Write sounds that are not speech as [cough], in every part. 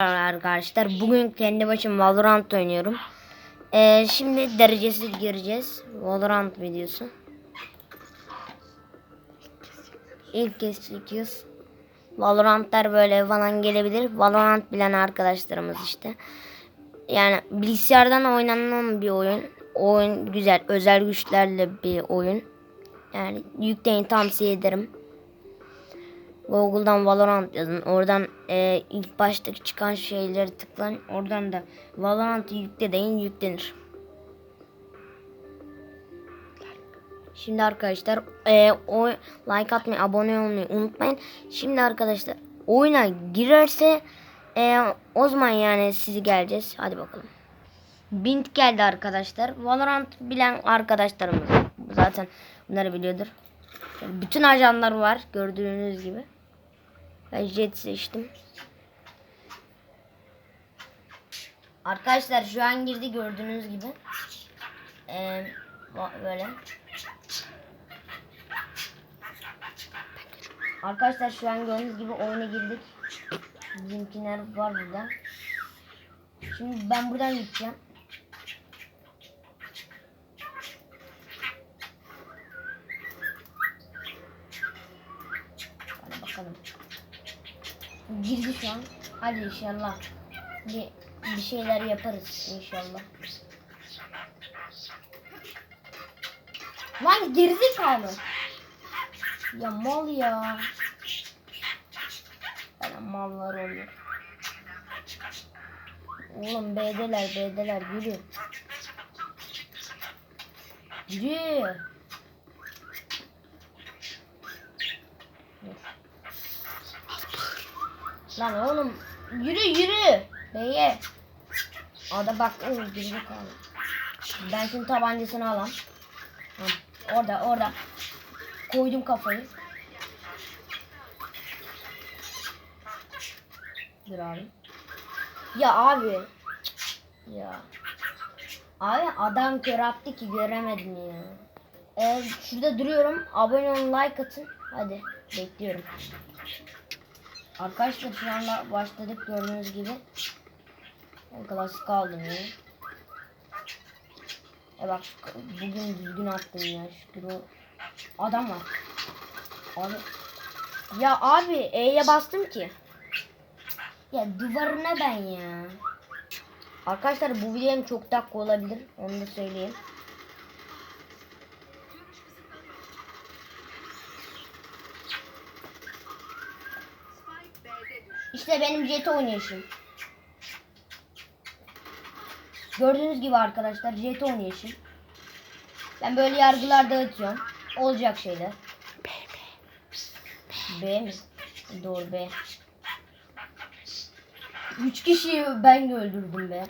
arkadaşlar. Bugün kendi başım Valorant oynuyorum. Ee, şimdi derecesiz gireceğiz. Valorant videosu. İlk kez çekiyoruz. Valorantlar böyle falan gelebilir. Valorant bilen arkadaşlarımız işte. Yani bilgisayardan oynanan bir oyun. Oyun güzel. Özel güçlerle bir oyun. Yani yükleyin tavsiye ederim. Google'dan Valorant yazın. Oradan e, ilk baştaki çıkan şeyleri tıklayın. Oradan da Valorant'ı yükle deyin yüklenir. Şimdi arkadaşlar e, o like atmayı, abone olmayı unutmayın. Şimdi arkadaşlar oyuna girerse e, o zaman yani sizi geleceğiz. Hadi bakalım. Bint geldi arkadaşlar. Valorant bilen arkadaşlarımız zaten bunları biliyordur. Bütün ajanlar var gördüğünüz gibi. Ben seçtim. Arkadaşlar şu an girdi gördüğünüz gibi. Ee, böyle. Arkadaşlar şu an gördüğünüz gibi oyuna girdik. Bizimkiler var burada. Şimdi ben buradan gideceğim. Hadi bakalım. Girdi şu an. Hadi inşallah. Bir, bir şeyler yaparız inşallah. Lan girdi kaldı. Ya mal ya. Bana mallar oluyor. Oğlum B'deler B'deler yürü. Yürü. Lan oğlum yürü yürü. Beye. Orada bak o girdi kaldı. Ben şimdi tabancasını alam. Orada orada. Koydum kafayı. Dur abi. Ya abi. Ya. Abi adam kör attı ki göremedim ya. Ee, şurada duruyorum. Abone olun like atın. Hadi bekliyorum. Arkadaşlar şu anda başladık gördüğünüz gibi. Ben klasik aldım ya. E bak bugün düzgün attım ya şükür o. Adam var. Abi. Ya abi E'ye bastım ki. Ya duvarına ben ya. Arkadaşlar bu videom çok dakika olabilir. Onu da söyleyeyim. İşte benim jet oynayışım. Gördüğünüz gibi arkadaşlar jet oynayışım. Ben böyle yargılar dağıtıyorum. Olacak şeyler. B, B. B mi? Doğru B. Üç kişiyi ben öldürdüm be.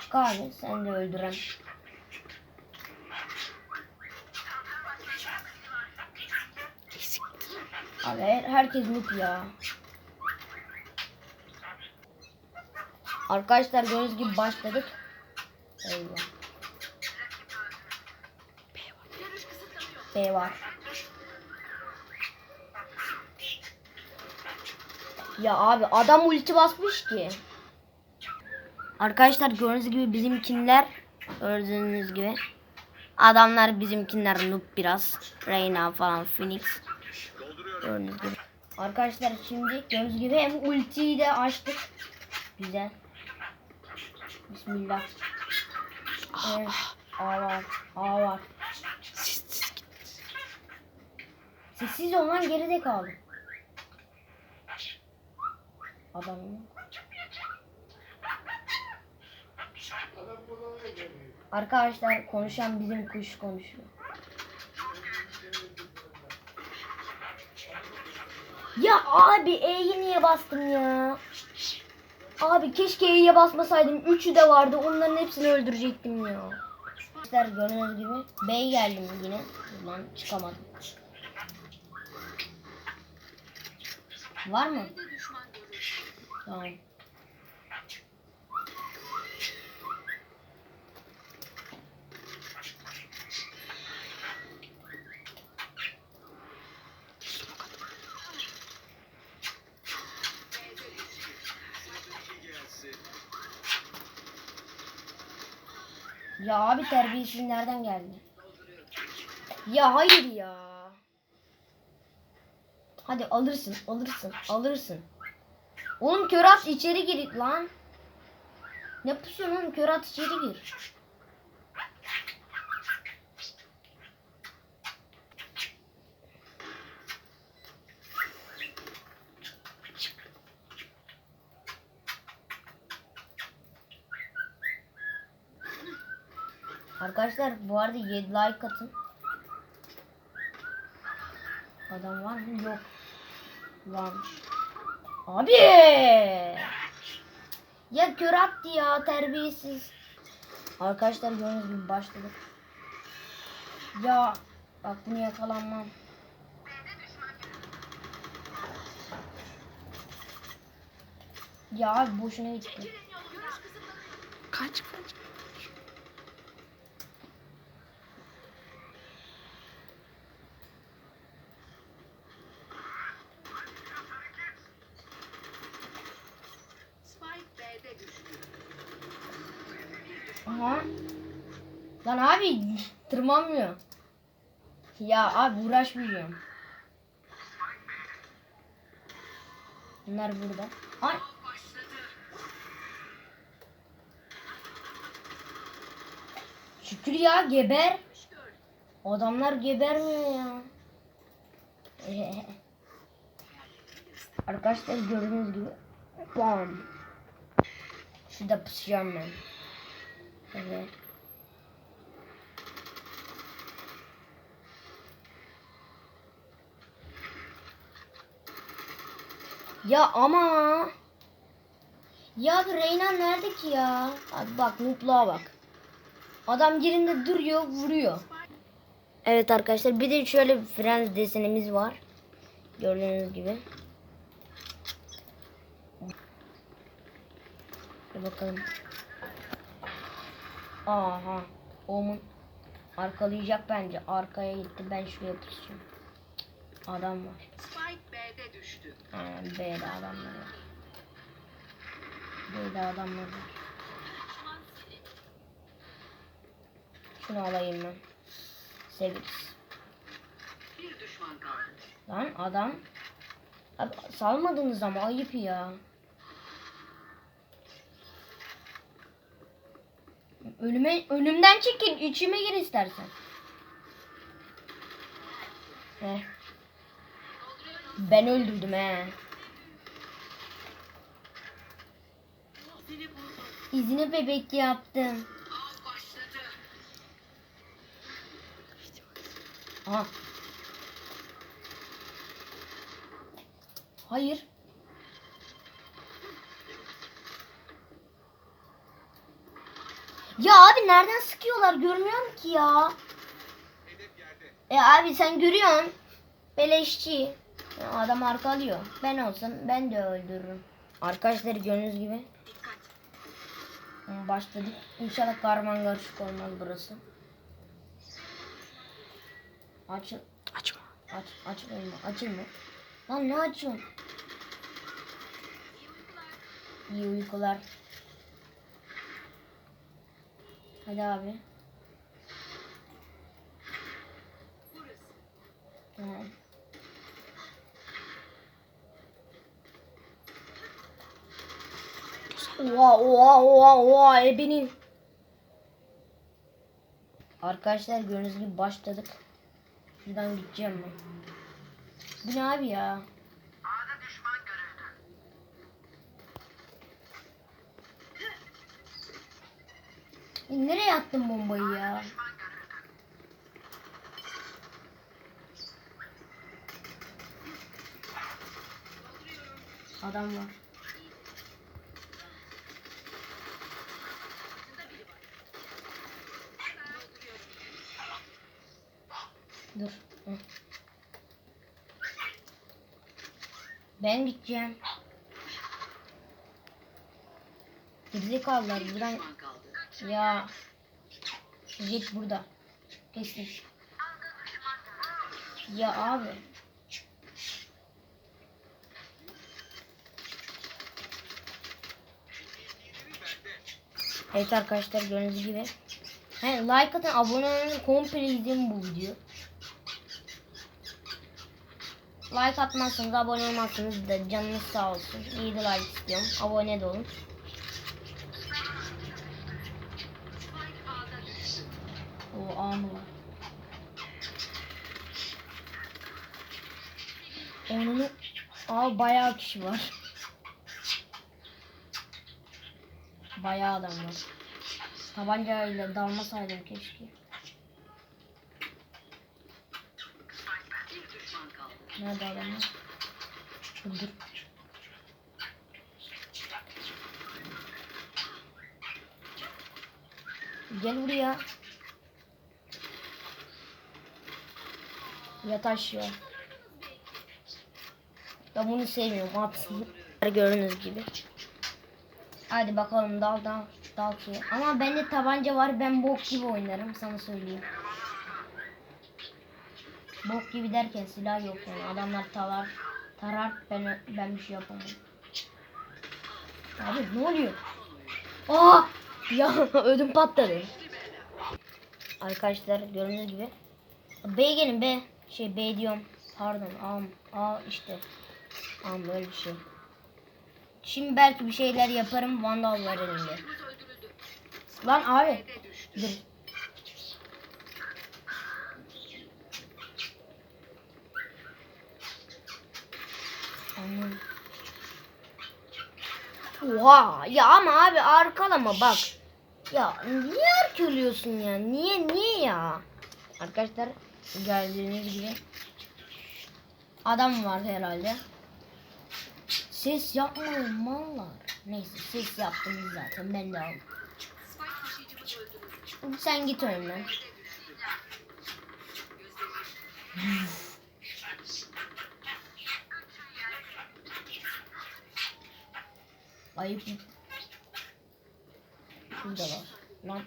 Çık abi sen de öldüren. Abi her- herkes noob ya. Arkadaşlar gördüğünüz gibi başladık. Eyvah. B var. Ya abi adam ulti basmış ki. Arkadaşlar gördüğünüz gibi bizimkinler gördüğünüz gibi adamlar bizimkinler noob biraz. Reyna falan Phoenix. Gördüğünüz gibi. Arkadaşlar şimdi gördüğünüz gibi hem ultiyi de açtık. Güzel. Bismillah. Evet. A var. A var. Sessiz ol lan geride kaldı. Adam Arkadaşlar konuşan bizim kuş konuşuyor. Ya abi E'yi niye bastım ya? Abi keşke E'ye basmasaydım. Üçü de vardı. Onların hepsini öldürecektim ya. Arkadaşlar gördüğünüz gibi B'ye geldim yine. Lan çıkamadım. Var mı? Tamam. Ya abi terbiyesiz nereden geldi? Ya hayır ya. Hadi alırsın, alırsın, alırsın. Oğlum kör at içeri gir lan. Ne pusuyorsun oğlum kör at içeri gir. Arkadaşlar bu arada 7 like atın. Adam var mı? Yok. Varmış. Abi! Ya kör attı ya terbiyesiz. Arkadaşlar gördüğünüz gibi başladık. Ya bak bunu yakalanmam. Ya boşuna gitti. Kaç kaç. Aha. Lan abi tırmanmıyor. Ya abi uğraşmayacağım. Bunlar burada. Ay. Şükür ya geber. Adamlar gebermiyor ya. [laughs] Arkadaşlar gördüğünüz gibi. Bam. Şurada pusacağım ben. Evet. Ya ama ya Reyna nerede ki ya? Abi bak mutluğa bak. Adam yerinde duruyor, vuruyor. Evet arkadaşlar bir de şöyle bir Friends desenimiz var. Gördüğünüz gibi. Bir bakalım. Aha. Omun arkalayacak bence. Arkaya gitti. Ben şuraya pusacağım. Adam var. Spike B'de düştü. Ha, B'de adamlar var. B'de adamlar var. Şunu alayım ben. Severiz. Bir düşman kaldı. Lan adam. Abi, salmadınız ama ayıp ya. Önüme, önümden çekil. içime gir istersen. Heh. Ben öldürdüm he. İzini bebek yaptım. Aha. Hayır. Ya abi nereden sıkıyorlar görmüyorum ki ya. E abi sen görüyorsun. Beleşçi. Ya adam arkalıyor. Ben olsam ben de öldürürüm. Arkadaşlar gördüğünüz gibi. Başladık. İnşallah karman karışık olmaz burası. Aç, Açma. aç, açma, açılma. Lan ne açıyorsun? İyi uykular. Hadi abi. Tamam. Oha oha oha oha ebenin. Arkadaşlar gördüğünüz gibi başladık. Şuradan gideceğim ben. Bu ne abi ya? A'da düşman görüldü. Nereye attın bombayı ya? Adam var. Dur. Ben gideceğim. Gerizekalılar buradan Düşman kaldı. Ya Jet burada. Kesin. Ya abi. Evet arkadaşlar gördüğünüz gibi He, like atın, abone olun, komple izleyin bu video. Like atmazsanız, abone olmazsanız da canınız sağ olsun. İyi de like istiyorum. Abone de olun. Spike A'da düştü. Var. Onun Aa bayağı kişi var. Bayağı adam var. Tabancayla dalmasaydım keşke. Nerede adamlar? Dur. Gel buraya. Yat aşağı. Ben bunu sevmiyorum. At. Gördüğünüz gibi. Hadi bakalım dal dal dal ki. Ama bende tabanca var. Ben bok gibi oynarım sana söyleyeyim. Bok gibi derken silah yok yani. Adamlar tarar, tarar ben ben bir şey yapamam. Abi ne oluyor? Aa! Ya [laughs] ödüm patladı. Arkadaşlar gördüğünüz gibi. B gelin B. Şey B diyorum. Pardon am. A işte. Am böyle bir şey. Şimdi belki bir şeyler yaparım. Vandal var elimde. Lan abi. Dur. Anladım. Oha ya ama abi arkalama bak. Ya niye arkalıyorsun ya? Niye niye ya? Arkadaşlar gördüğünüz gibi adam var herhalde. Ses yapmayın mallar. Neyse ses yaptınız zaten ben de aldım. Sen git düştü. Ayıp. Şurada var. Lan.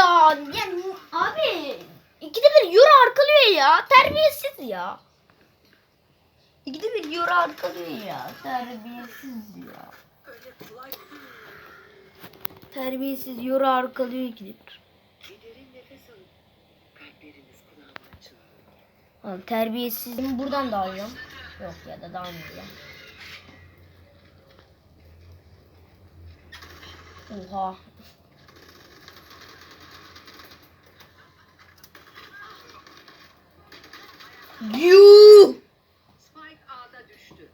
Ya, ya abi ikide bir yoru arkalıyor ya. Terbiyesiz ya. İkide bir yoru arkalıyor ya. Terbiyesiz ya. Terbiyesiz yoru arkalıyor ikide bir. Oğlum terbiyesizim buradan da alıyorum. Yok ya da dalmayacağım. Oha. Yuh! Spike A'da düştü.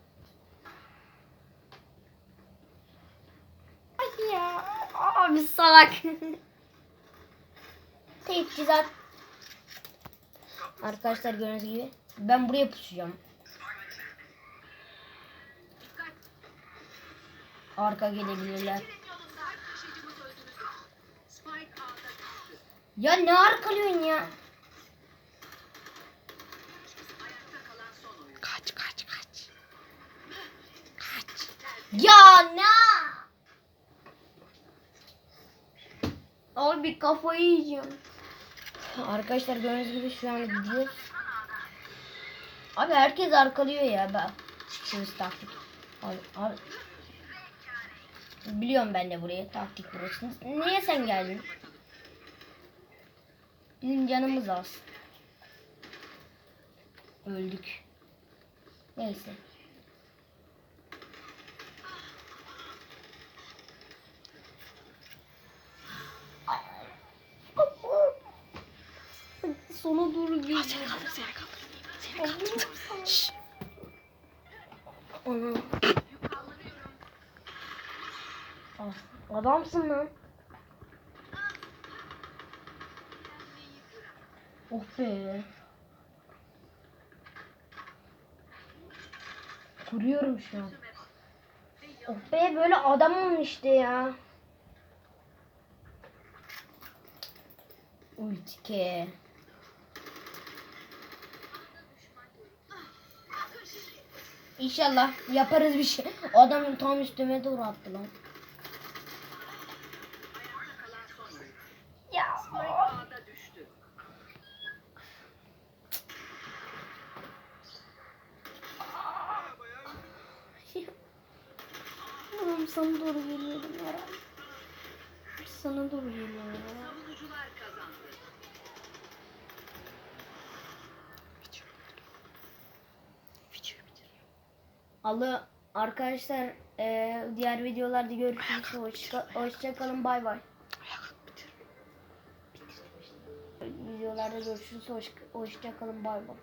Ay ya. Abi salak. Teçhizat. Arkadaşlar gördüğünüz gibi ben buraya pusacağım. Arka gelebilirler. Ya ne arkalıyorsun ya? Ayakta kalan son oyun. Kaç kaç kaç. Kaç. Ya ne? Abi kafayı yiyeceğim. Arkadaşlar gördüğünüz gibi şu an gidiyor. Abi herkes arkalıyor ya. Ben şimdi taktik. Abi, abi. Biliyorum ben de buraya taktik burası. Niye sen geldin? Bizim canımız az. Öldük. Neyse. Seni kaldır seni kaldır. Seni kaldır. Şşş. Ah, adamsın lan. Oh be. Kuruyorum şu an. Oh be böyle adamım işte ya. Ultike. İnşallah yaparız bir şey. O adamın tam üstüme doğru attı lan. Ya. Oğlum sana doğru geliyorum herhalde. Sana doğru geliyorum. Savunucular Alı arkadaşlar e, diğer videolarda görüşürüz. Hoşça, hoşça kalın bay bay. Videolarda görüşürüz. Hoş, hoşça kalın bay bay.